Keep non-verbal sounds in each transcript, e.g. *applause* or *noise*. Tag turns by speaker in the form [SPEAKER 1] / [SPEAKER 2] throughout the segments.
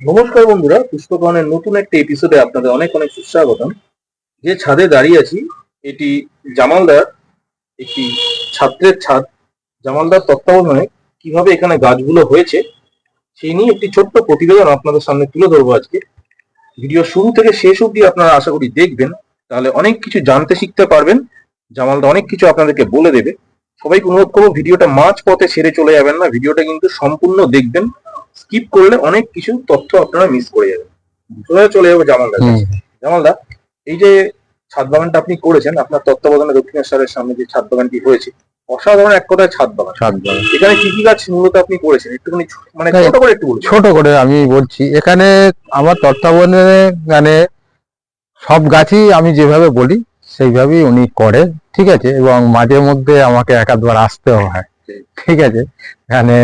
[SPEAKER 1] নমস্কার বন্ধুরা, পুষ্পকরণের নতুন একটা এপিসোডে আপনাদের অনেক অনেক সুস্বাগতম। যে ছাদে দাঁড়িয়ে আছি, এটি জামালদার, একটি ছাত্রের ছাদ। জামালদার তত্ত্বাবধানে কীভাবে এখানে গাছগুলো হয়েছে, সেই নিয়ে একটি ছোট্ট প্রতিবেদন আপনাদের সামনে তুলে ধরবো আজকে। ভিডিও শুরু থেকে শেষ অবধি আপনারা আশা করি দেখবেন, তাহলে অনেক কিছু জানতে শিখতে পারবেন। জামালদা অনেক কিছু আপনাদেরকে বলে দেবে। সবাইকে অনুরোধ করব, ভিডিওটা মাঝ পথে ছেড়ে চলে যাবেন না, ভিডিওটা কিন্তু সম্পূর্ণ দেখবেন। স্কিপ করলে অনেক কিছু তথ্য আপনারা মিস করে যাবেন। সোজা চলে যাব জামালদার জামালদা এই যে ছাদ বাগানটা আপনি করেছেন আপনার তত্ত্বাবধানে দক্ষিণেশ্বরের সামনে যে ছাদ বাগানটি হয়েছে অসাধারণ এক কথায় ছাদ বাগান।
[SPEAKER 2] ছাদ বাগান।
[SPEAKER 1] এখানে কি কি গাছ মূলত আপনি করেছেন? একটুখানি মানে ছোট করে একটু
[SPEAKER 2] ছোট করে আমি বলছি এখানে আমার তত্ত্বাবধানে মানে সব গাছই আমি যেভাবে বলি সেইভাবেই উনি করে ঠিক আছে? এবং মাঝে মধ্যে আমাকে একাধবার আসতেও হয়। ঠিক আছে। মানে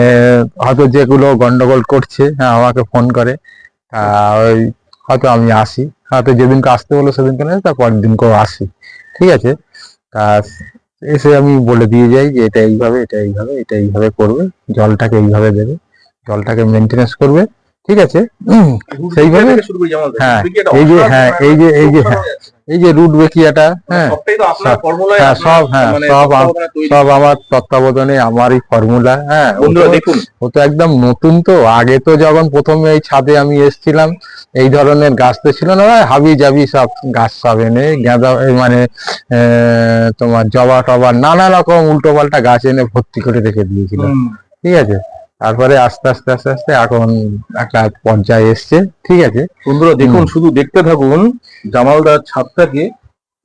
[SPEAKER 2] হয়তো যেগুলো গন্ডগোল করছে হ্যাঁ আমাকে ফোন করে ওই হয়তো আমি আসি। হয়তো যেদিনকে আসতে বলো সেদিনকে না তার পরের দিনকেও আসি। ঠিক আছে? তা এসে আমি বলে দিয়ে যাই যে, এটা এইভাবে এটা এইভাবে এটা এইভাবে করবে। জলটাকে এইভাবে দেবে। জলটাকে মেনটেনেন্স করবে। ঠিক আছে? সেইভাবে- হ্যাঁ, এই যে হ্যাঁ, এই যে- এই যে হ্যাঁ, এই যে রুট বেকিয়াটা হ্যাঁ
[SPEAKER 1] আপনার
[SPEAKER 2] সব- হ্যাঁ, সব, হ্যাঁ,
[SPEAKER 1] মানে
[SPEAKER 2] সব। সব আমার তত্ত্বাবধানে আমারই ফর্মুলা হ্যাঁ
[SPEAKER 1] দেখুন।
[SPEAKER 2] ও তো একদম নতুন তো আগে তো যখন প্রথমে এই ছাদে আমি এসেছিলাম এই ধরনের গাছ তো ছিল না হাবি জাবি সব গাছ সব এনে গাঁদা মানে আহ, তোমার জবা টবা নানা রকম উল্টো পাল্টা গাছ এনে ভর্তি করে রেখে দিয়েছিল। ঠিক আছে? তারপরে আস্তে আস্তে আস্তে আস্তে এখন একটা পর্যায়ে এসছে। ঠিক আছে?
[SPEAKER 1] বন্ধুরা দেখুন শুধু দেখতে থাকুন জামালদার ছাদটাকে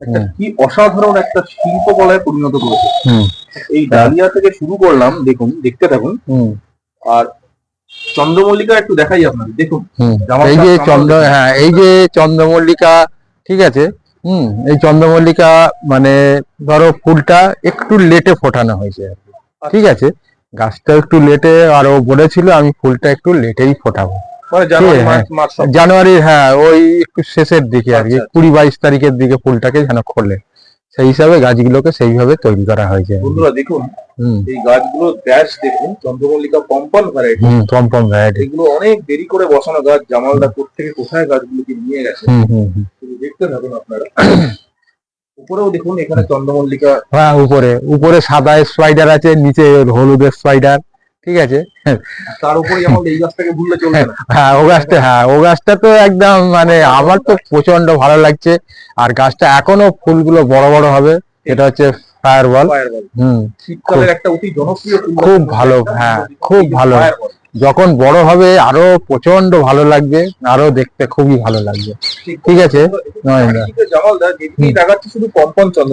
[SPEAKER 1] একটা কি অসাধারণ একটা শিল্পকলায় পরিণত করেছে।
[SPEAKER 2] হুম।
[SPEAKER 1] এই ডালিয়া থেকে শুরু করলাম দেখুন দেখতে থাকুন।
[SPEAKER 2] হুম।
[SPEAKER 1] আর চন্দ্রমল্লিকা একটু দেখাই আপনাদের দেখুন।
[SPEAKER 2] এই যে চন্দ্র হ্যাঁ এই যে চন্দ্রমল্লিকা ঠিক আছে? হুম এই চন্দ্রমল্লিকা মানে ধরো ফুলটা একটু লেটে ফোটানো হয়েছে আর কি। ঠিক আছে? গাছটা একটু লেটে আরও বলেছিল আমি ফুলটা একটু লেটেই ফোটাবো।
[SPEAKER 1] মানে জানুয়ারি
[SPEAKER 2] হ্যাঁ। জানুয়ারির হ্যাঁ ওই একটু শেষের দিকে আর কি
[SPEAKER 1] আচ্ছা, আচ্ছা।
[SPEAKER 2] কুড়ি বাইশ তারিখের দিকে ফুলটাকে যেন খোলে। সেই হিসাবে গাছগুলোকে সেইভাবে তৈরি করা হয়েছে
[SPEAKER 1] বন্ধুরা দেখুন এই গাছগুলোর ব্যাস দেখুন চন্দ্রমল্লিকা পম্পন ভ্যারাইটি
[SPEAKER 2] হুম পম পম ভ্যারাইটি
[SPEAKER 1] এগুলো অনেক দেরি করে বসানো গাছ জামালদা থেকে কোথায় গাছগুলোকে নিয়ে গেছে। দেখতে থাকুন আপনারা। উপরেও দেখুন এখানে চন্দ্রমল্লিকা
[SPEAKER 2] হ্যাঁ উপরে। উপরে সাদা স্পাইডার আছে নিচে হলুদের স্পাইডার ঠিক আছে?
[SPEAKER 1] তার উপরে যেমন এই গাছটাকে ভুললে চলবে না। *laughs*
[SPEAKER 2] হ্যাঁ ও গাছটা হ্যাঁ ও গাছটা তো একদম মানে আমার তো প্রচণ্ড ভালো লাগছে। আর গাছটা এখনও ফুলগুলো বড় বড় হবে এটা হচ্ছে ফায়ার বল
[SPEAKER 1] Fireball।
[SPEAKER 2] হুম
[SPEAKER 1] শীতকালের একটা অতি জনপ্রিয় ফুল।
[SPEAKER 2] খুব ভালো, হ্যাঁ, খুব ভালো। যখন বড় হবে আরও প্রচণ্ড ভালো লাগবে আরও দেখতে খুবই ভালো লাগবে। ঠিক। আছে?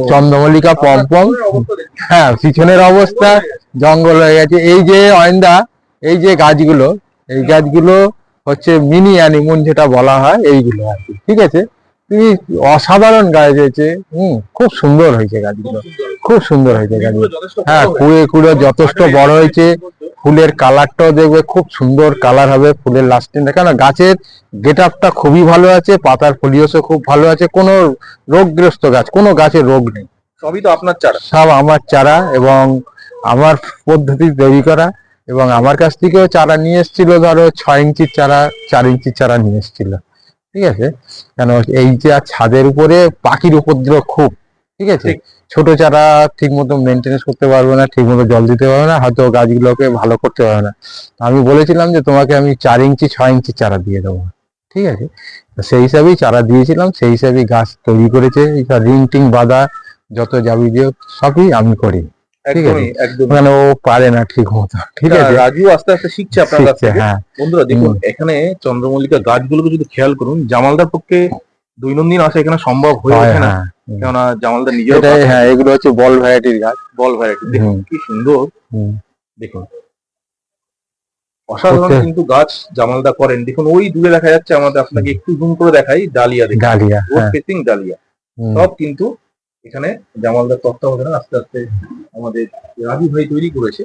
[SPEAKER 1] চন্দ্রমল্লিকা।
[SPEAKER 2] পম্পম। হ্যাঁ পিছনের অবস্থা জঙ্গল হয়ে গেছে। এই যে অয়েন্দা এই যে গাছগুলো এই গাছগুলো হচ্ছে মিনি অ্যানিমন যেটা বলা হয় এইগুলো আর কি। ঠিক আছে? তুমি অসাধারণ গাছ হয়েছে। হুম খুব সুন্দর হয়েছে গাছগুলো।
[SPEAKER 1] খুব সুন্দর।
[SPEAKER 2] হয়েছে গাছগুলো হ্যাঁ। কুড়ে কুড়ে যথেষ্ট বড় হয়েছে। ফুলের কালারটাও দেখবে খুব সুন্দর কালার হবে ফুলের লাস্টিং কেন গাছের গেট আপটা খুবই ভালো আছে পাতার ফলিওসও খুব ভালো আছে। কোনো রোগগ্রস্ত গাছ কোনো গাছের রোগ নেই।
[SPEAKER 1] সবই তো আপনার চারা।
[SPEAKER 2] সব আমার চারা এবং আমার পদ্ধতি তৈরি করা এবং আমার কাছ থেকেও চারা নিয়ে এসেছিল ধরো ছয় ইঞ্চির চারা চার ইঞ্চির চারা নিয়ে এসেছিল। ঠিক আছে? কেন এই যে আর ছাদের উপরে পাখির উপদ্রব খুব। ঠিক আছে? ছোট চারা ঠিক মতো মেনটেনেন্স করতে পারবে না ঠিক মতো জল দিতে পারবে না হয়তো গাছগুলোকে ভালো করতে পারবে না। আমি বলেছিলাম যে তোমাকে আমি চার ইঞ্চি ছয় ইঞ্চি চারা দিয়ে দেবো। ঠিক আছে? সেই হিসাবেই চারা দিয়েছিলাম সেই হিসাবেই গাছ তৈরি করেছে। রিং টিং বাঁধা যত যাবতীয় সবই আমি করি। ঠিক আছে। মানে ও পারে না ঠিক মতো ঠিক আছে?
[SPEAKER 1] রাজু আস্তে আস্তে শিখছে আপনার কাছ থেকে।
[SPEAKER 2] হ্যাঁ।
[SPEAKER 1] বন্ধুরা দেখুন এখানে চন্দ্রমল্লিকা গাছগুলোকে যদি খেয়াল করুন জামালদার পক্ষে দৈনন্দিন আসা এখানে সম্ভব হয়ে ওঠে না।
[SPEAKER 2] হ্যাঁ।
[SPEAKER 1] কেননা জামালদার নিজের
[SPEAKER 2] এটাই হ্যাঁ এগুলো হচ্ছে বল ভ্যারাইটির গাছ।
[SPEAKER 1] Ball variety. দেখুন কি সুন্দর। দেখুন। অসাধারণ কিন্তু গাছ জামালদা করেন। দেখুন ওই দূরে দেখা যাচ্ছে আমাদের আপনাকে একটু জুম করে দেখাই ডালিয়া দেখুন।
[SPEAKER 2] ডালিয়া হ্যাঁ।
[SPEAKER 1] Facing dahlia. সব কিন্তু এখানে জামালদার তত্ত্বাবধানে আস্তে আস্তে আমাদের রাজু ভাই তৈরি করেছে।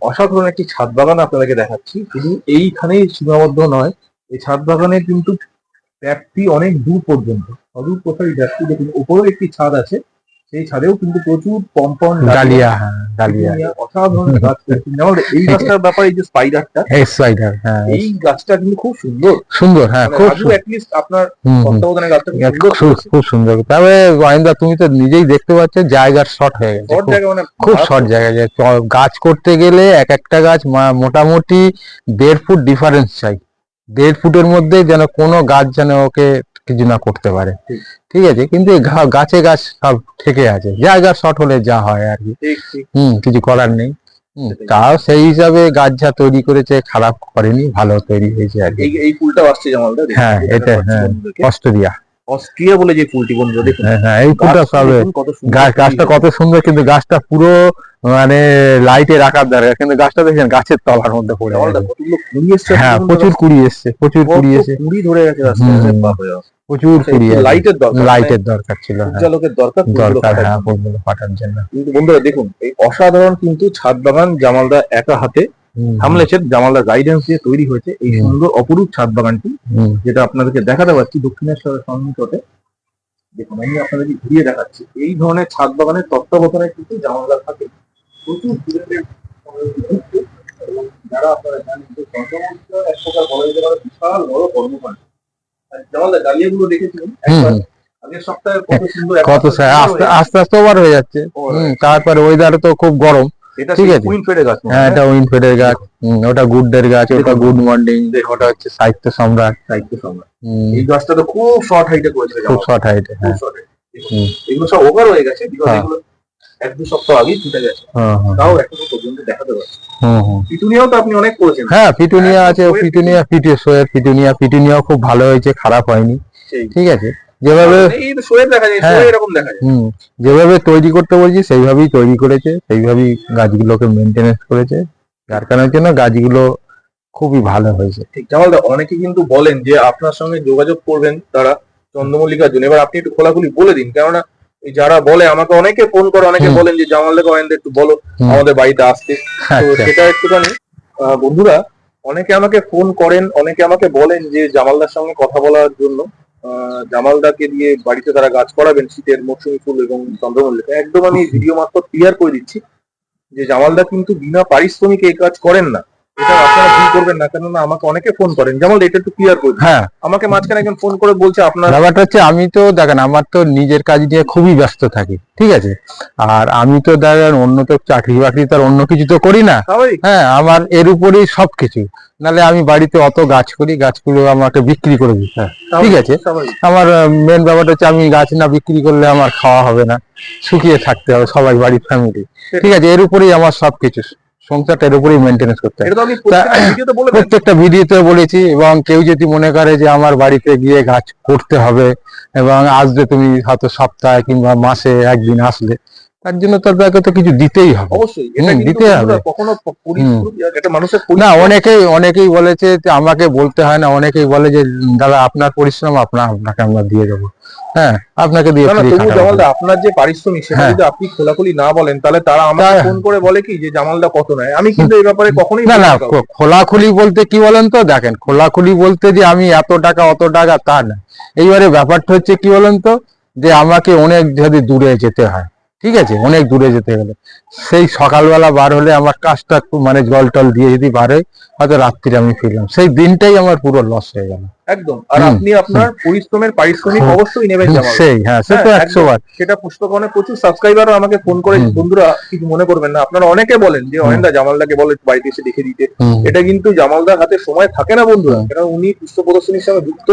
[SPEAKER 1] অসাধারণ একটি ছাদ বাগান আপনাদেরকে দেখাচ্ছি। শুধু এইখানেই সীমাবদ্ধ নয়। এই ছাদ বাগানের কিন্তু ব্যাপ্তি অনেক দূর পর্যন্ত। অদূর কোথায় ব্যাপ্তি দেখুন উপরেও একটি ছাদ আছে। সেই ছাদেও কিন্তু প্রচুর পম্পন
[SPEAKER 2] ডালিয়া হ্যাঁ ডালিয়া।
[SPEAKER 1] অসাধারণ *laughs* গাছ যেমন এই *laughs* গাছটার ব্যাপারে এই যে স্পাইডারটা
[SPEAKER 2] এই স্পাইডার হ্যাঁ
[SPEAKER 1] এই গাছটা কিন্তু খুব সুন্দর।
[SPEAKER 2] সুন্দর হ্যাঁ
[SPEAKER 1] মানে
[SPEAKER 2] খুব
[SPEAKER 1] অ্যাটলিস্ট আপনার
[SPEAKER 2] হুম।
[SPEAKER 1] গাছটা খুব সুন্দর
[SPEAKER 2] তবে গোয়েন্দা তুমি তো নিজেই দেখতে পাচ্ছ জায়গার শর্ট হয়ে গেছে।
[SPEAKER 1] শর্ট
[SPEAKER 2] খুব-
[SPEAKER 1] জায়গা মানে
[SPEAKER 2] খুব শর্ট জায়গা। গাছ করতে গেলে এক একটা গাছ মোটামুটি দেড় ফুট ডিফারেন্স চাই। দেড় ফুটের মধ্যে যেন কোনো গাছ যেন ওকে কিছু না করতে পারে।
[SPEAKER 1] ঠিক।
[SPEAKER 2] আছে? কিন্তু গাছে গাছ সব থেকে আছে। জায়গা শর্ট হলে যা হয় আর কি।
[SPEAKER 1] ঠিক
[SPEAKER 2] কিছু করার নেই। তাও সেই হিসাবে গাছ যা তৈরি করেছে খারাপ করেনি ভালো তৈরি হয়েছে আর কি।
[SPEAKER 1] এই ফুলটা আসছে জামালদা
[SPEAKER 2] হ্যাঁ, এটা, হ্যাঁ। Australia
[SPEAKER 1] Austria. বলে যে ফুলটি বন্ধুরা দেখুন।
[SPEAKER 2] হ্যাঁ হ্যাঁ এই ফুলটা গাছ গাছটা কত সুন্দর কিন্তু গাছটা পুরো মানে লাইটে রাখার দরকার কিন্তু গাছটা দেখছেন গাছের তলার মধ্যে পড়ে হ্যাঁ প্রচুর কুড়ি এসছে প্রচুর কুড়ি এসে
[SPEAKER 1] কুড়ি ধরে গেছে।
[SPEAKER 2] প্রচুর কুড়ি
[SPEAKER 1] লাইটের দরকার।
[SPEAKER 2] লাইটের দরকার ছিল হ্যাঁ।
[SPEAKER 1] দরকার
[SPEAKER 2] দরকার হ্যাঁ। ফুলগুলো ফাটার জন্য।
[SPEAKER 1] কিন্তু বন্ধুরা দেখুন এই অসাধারণ কিন্তু ছাদ বাগান জামালদা একা হাতে সামলেছেন। জামালদা গাইডেন্স দিয়ে তৈরি হয়েছে এই সুন্দর অপরূপ ছাদ বাগানটি যেটা আপনাদেরকে দেখাতে পাচ্ছি দক্ষিণেশ্বরের সন্নিকটে। দেখুন আমি আপনাদেরকে ঘুরিয়ে দেখাচ্ছি। এই ধরনের ছাদ বাগানের তত্ত্বাবধানে কিন্তু জামালদা থাকে। প্রচুর student-দের যুক্ত এবং যারা আপনারা জানেন যে চন্দ্রমন্ত্র এক প্রকার বলা যেতে পারে বিশাল বড় কর্মকাণ্ড। জামালদা ডালিয়াগুলো দেখেছিলেন একবার
[SPEAKER 2] হুম।
[SPEAKER 1] আগের সপ্তাহে কত সুন্দর একটা
[SPEAKER 2] কত স্যার আস্তে আস্তে আস্তে ওভার হয়ে যাচ্ছে।
[SPEAKER 1] হয়ে।
[SPEAKER 2] তারপরে ওয়েদার তো খুব গরম।
[SPEAKER 1] এটা
[SPEAKER 2] ঠিক আছে।
[SPEAKER 1] গাছ
[SPEAKER 2] হ্যাঁ
[SPEAKER 1] হয়,
[SPEAKER 2] এটা উইনফেডের গাছ। হুম, ওটা গুডের গাছ ওটা গুড মর্নিং ওটা হচ্ছে সাহিত্য সম্রাট
[SPEAKER 1] সাহিত্য সম্রাট
[SPEAKER 2] হুম,
[SPEAKER 1] এই গাছটা তো খুব শর্ট হাইটে করেছিল
[SPEAKER 2] খুব শর্ট হাইটে হ্যাঁ। হুম।
[SPEAKER 1] এগুলো সব ওভার হয়ে গেছে বিকজ
[SPEAKER 2] হ্যাঁ।
[SPEAKER 1] এগুলো এক দু সপ্তাহ আগেই ফুটে গেছে।
[SPEAKER 2] হ্যাঁ, হ্যাঁ,
[SPEAKER 1] তাও এখনও পর্যন্ত দেখাতে পারছি। পিটুনিয়াও তো আপনি অনেক করেছেন।
[SPEAKER 2] হ্যাঁ পিটুনিয়া আছে
[SPEAKER 1] শোয়ের
[SPEAKER 2] পিটুনিয়া পিটু শোয়ের পিটুনিয়া পিটুনিয়াও খুব ভালো হয়েছে খারাপ হয়নি। ঠিক আছে? যেভাবে হ্যাঁ। যেভাবে তৈরি করতে বলছি সেইভাবেই তৈরি করেছে সেইভাবেই গাছগুলোকে মেনটেনেন্স করেছে। যার কারণের জন্য গাছগুলো খুবই ভালো হয়েছে।
[SPEAKER 1] ঠিক জামালদা অনেকে কিন্তু বলেন যে আপনার সঙ্গে যোগাযোগ করবেন তারা চন্দ্রমল্লিকার জন্য এবার আপনি একটু খোলাখুলি বলে দিন কেননা যারা বলে আমাকে অনেকে ফোন করে অনেকে বলেন যে জামালদা গোয়েন্দা একটু বলো আমাদের বাড়িতে আসতে। তো
[SPEAKER 2] আচ্ছা।
[SPEAKER 1] সেটা একটুখানি বন্ধুরা অনেকে আমাকে ফোন করেন অনেকে আমাকে বলেন যে জামালদার সঙ্গে কথা বলার জন্য আহ, জামালদাকে দিয়ে বাড়িতে তারা গাছ করাবেন শীতের মৌসুমী ফুল এবং চন্দ্রমল্লিকা। একদম আমি ভিডিও মারফত ক্লিয়ার করে দিচ্ছি যে জামালদা কিন্তু বিনা পারিশ্রমিকে এই কাজ করেন না। এটা আপনারা ভুল করবেন না কেননা আমাকে অনেকে ফোন করেন। যেমন এটা একটু ক্লিয়ার করে
[SPEAKER 2] হ্যাঁ।
[SPEAKER 1] আমাকে মাঝখানে একজন ফোন করে বলছে আপনার
[SPEAKER 2] ব্যাপারটা হচ্ছে আমি তো দেখেন আমার তো নিজের কাজ নিয়ে খুবই ব্যস্ত থাকি ঠিক আছে? আর আমি তো দেখেন অন্য তো চাকরি বাকরি তার অন্য কিছু তো করি না। হ্যাঁ আমার এর উপরেই সবকিছু। নালে আমি বাড়িতে অত গাছ করি গাছগুলো আমাকে বিক্রি করে দিতে হয় ঠিক আছে? আমার মেন ব্যাপারটা হচ্ছে আমি গাছ না বিক্রি করলে আমার খাওয়া হবে না শুকিয়ে থাকতে হবে সবাই বাড়ির ফ্যামিলি ঠিক আছে? এর উপরেই আমার সবকিছু। সংসারটা এর উপরেই মেনটেন্স করতে হয়।
[SPEAKER 1] প্রত্যেকটা ভিডিওতে
[SPEAKER 2] বলেছি এবং কেউ যদি মনে করে যে আমার বাড়িতে গিয়ে গাছ করতে হবে এবং আসবে তুমি হয়তো সপ্তাহে কিংবা মাসে একদিন আসলে তার জন্য তো তাকে তো কিছু দিতেই হবে।
[SPEAKER 1] অবশ্যই
[SPEAKER 2] দিতে।
[SPEAKER 1] কখনো মানুষের
[SPEAKER 2] না অনেকেই অনেকেই বলেছে আমাকে বলতে হয় না অনেকেই বলে যে দাদা আপনার পরিশ্রম আপনার আপনাকে আমরা দিয়ে দেবো। হ্যাঁ আপনাকে দিয়ে।
[SPEAKER 1] জামালদা আপনার যে পারিশ্রমিক সেটা
[SPEAKER 2] হ্যাঁ।
[SPEAKER 1] যদি আপনি খোলাখুলি না বলেন তাহলে তারা আমাকে ফোন করে বলে কি যে জামালদা কত নেয়? আমি কিন্তু এই ব্যাপারে কখনোই
[SPEAKER 2] না না খোলাখুলি বলতে কি বলেন তো? দেখেন খোলাখুলি বলতে যে আমি এত টাকা অত টাকা তা না। এইবারে ব্যাপারটা হচ্ছে কি বলেন তো? যে আমাকে অনেক যদি দূরে যেতে হয় ঠিক আছে? অনেক দূরে যেতে গেলে সেই সকালবেলা বার হলে আমার কাজটা মানে জল টল দিয়ে যদি বার হয়, হয়তো রাত্রিরে আমি ফিরলাম। সেই দিনটাই আমার পুরো লস হয়ে গেল।
[SPEAKER 1] একদম। আর আপনি আপনার পরিশ্রমের পারিশ্রমিক অবশ্যই নেবেন
[SPEAKER 2] সেই হ্যাঁ সে তো
[SPEAKER 1] হ্যাঁ,
[SPEAKER 2] একশো বার।
[SPEAKER 1] সেটা পুষ্পকনে প্রচুর সাবস্ক্রাইবারও আমাকে ফোন করে বন্ধুরা কিছু মনে করবেন না। আপনারা অনেকে বলেন যে। অয়েন্দা জামালদাকে বলে বাড়িতে এসে দেখে দিতে। এটা কিন্তু জামালদার হাতে সময় থাকে না বন্ধুরা। কারণ উনি পুষ্প প্রদর্শনীর সঙ্গে যুক্ত।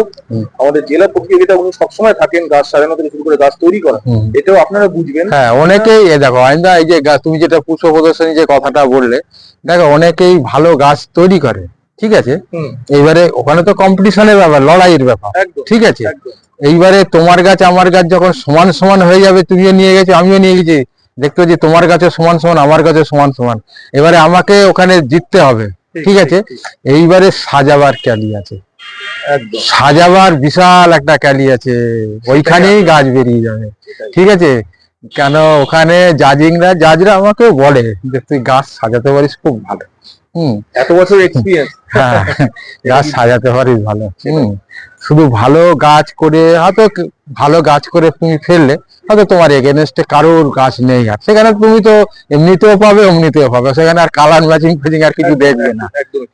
[SPEAKER 1] আমাদের জেলা প্রতিযোগিতা উনি সবসময় থাকেন গাছ সাজানো থেকে শুরু করে গাছ তৈরি করা। এটাও আপনারা বুঝবেন।
[SPEAKER 2] হ্যাঁ অনেকেই দেখো আইন্দা এই যে তুমি যেটা পুষ্প প্রদর্শনী যে কথাটা বললে দেখো অনেকেই ভালো গাছ তৈরি করে। ঠিক আছে? এইবারে ওখানে তো কম্পিটিশনের ব্যাপার লড়াইয়ের ব্যাপার। ঠিক আছে? এইবারে তোমার গাছ আমার গাছ যখন সমান সমান হয়ে যাবে তুমিও নিয়ে গেছো আমিও নিয়ে গেছি। দেখতে যে তোমার গাছে সমান সমান আমার গাছে সমান সমান। এবারে আমাকে ওখানে জিততে হবে ঠিক আছে? এইবারে সাজাবার ক্যালি আছে। সাজাবার বিশাল একটা ক্যালি আছে ওইখানেই গাছ বেরিয়ে যাবে। ঠিক আছে? কেন ওখানে জাজিংরা জাজরা আমাকে বলে যে তুই গাছ সাজাতে পারিস খুব ভালো। হুম।
[SPEAKER 1] এত বছর এক্সপিরিয়েন্স
[SPEAKER 2] হ্যাঁ গাছ সাজাতে পারিস ভালো। হুম। শুধু ভালো গাছ করে হয়তো ভালো গাছ করে তুমি ফেললে হয়তো তোমার এগেনস্টে কারোর গাছ নেই আর। সেখানে তুমি তো এমনিতেও পাবে অমনিতেও পাবে। সেখানে আর কালার ম্যাচিং ফ্যাচিং আর কিছু দেখবে না।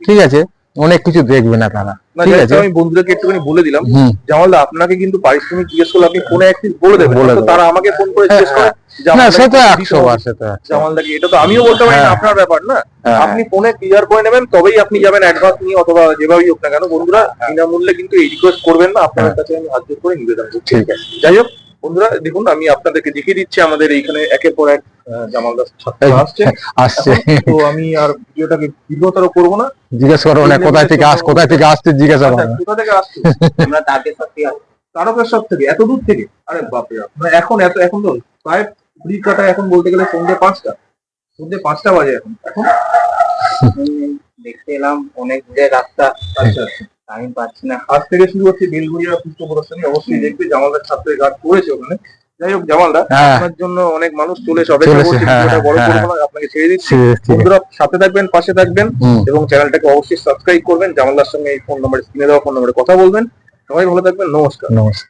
[SPEAKER 1] ঠিক
[SPEAKER 2] আছে? অনেক কিছু দেখবে না তারা। ঠিক আছে?
[SPEAKER 1] আমি বন্ধুদেরকে একটুখানি বলে দিলাম। জামালদা আপনাকে কিন্তু পারিশ্রমিক জিজ্ঞেস করলে আপনি একদিন বলে দেবেন। তারা আমাকে ফোন করে জিজ্ঞেস করে
[SPEAKER 2] না একশো বার বার।
[SPEAKER 1] জামালদাকে এটা তো আমিও বলতে পারি না
[SPEAKER 2] হ্যাঁ।
[SPEAKER 1] আপনার ব্যাপার না।
[SPEAKER 2] হ্যাঁ।
[SPEAKER 1] আপনি ফোনে ক্লিয়ার করে নেবেন তবেই আপনি যাবেন অ্যাডভান্স নিয়ে অথবা যেভাবেই হোক না কেন। বন্ধুরা বিনামূল্যে কিন্তু এই রিকোয়েস্ট করবেন না আপনাদের
[SPEAKER 2] হ্যাঁ।
[SPEAKER 1] কাছে আমি হাত করে নিবেদন করছি।
[SPEAKER 2] ঠিক আছে।
[SPEAKER 1] যাই হোক বন্ধুরা দেখুন আমি আপনাদেরকে দেখিয়ে দিচ্ছি আমাদের এইখানে একের পর এক আহ, জামালদার ছাত্র আসছে।
[SPEAKER 2] আসছে।
[SPEAKER 1] এখন তো আমি আর ভিডিওটাকে দীর্ঘতর করব না।
[SPEAKER 2] জিজ্ঞেস করো না কোথায় থেকে আস কোথায় থেকে জিজ্ঞাসা
[SPEAKER 1] আচ্ছা,
[SPEAKER 2] করো
[SPEAKER 1] কোথা থেকে আসছে? আমরা তারকেশ্বর থেকে তারকেশ্বর থেকে এত দূর থেকে? আরে বাপরে বাপ। এখন এত এখন তো প্রায় কাটা এখন বলতে গেলে সন্ধ্যে পাঁচটা। সন্ধ্যে পাঁচটা বাজে এখন। এখন?
[SPEAKER 3] দেখতে এলাম অনেক রাস্তা।
[SPEAKER 1] আচ্ছা। আচ্ছা
[SPEAKER 3] টাইম পাচ্ছি না।
[SPEAKER 1] আজ থেকে শুরু হচ্ছে বেলগুড়িয়া পুষ্প প্রদর্শনী। অবশ্যই দেখবে জামালদার ছাত্রের গাছ করেছে ওখানে। যাই হোক জামালদা
[SPEAKER 2] হ্যাঁ।
[SPEAKER 1] আপনার জন্য অনেক মানুষ চলে এসে অপেক্ষা করছে
[SPEAKER 2] হ্যাঁ,
[SPEAKER 1] ভিডিওটা বড়
[SPEAKER 2] হ্যাঁ,
[SPEAKER 1] করব না আপনাকে ছেড়ে দিচ্ছি। বন্ধুরা সাথে থাকবেন পাশে থাকবেন এবং চ্যানেলটাকে অবশ্যই সাবস্ক্রাইব করবেন। জামালদার সঙ্গে এই ফোন নাম্বার স্ক্রিনে দেওয়া ফোন নাম্বারে কথা বলবেন। সবাই ভালো থাকবেন নমস্কার।
[SPEAKER 2] নমস্কার।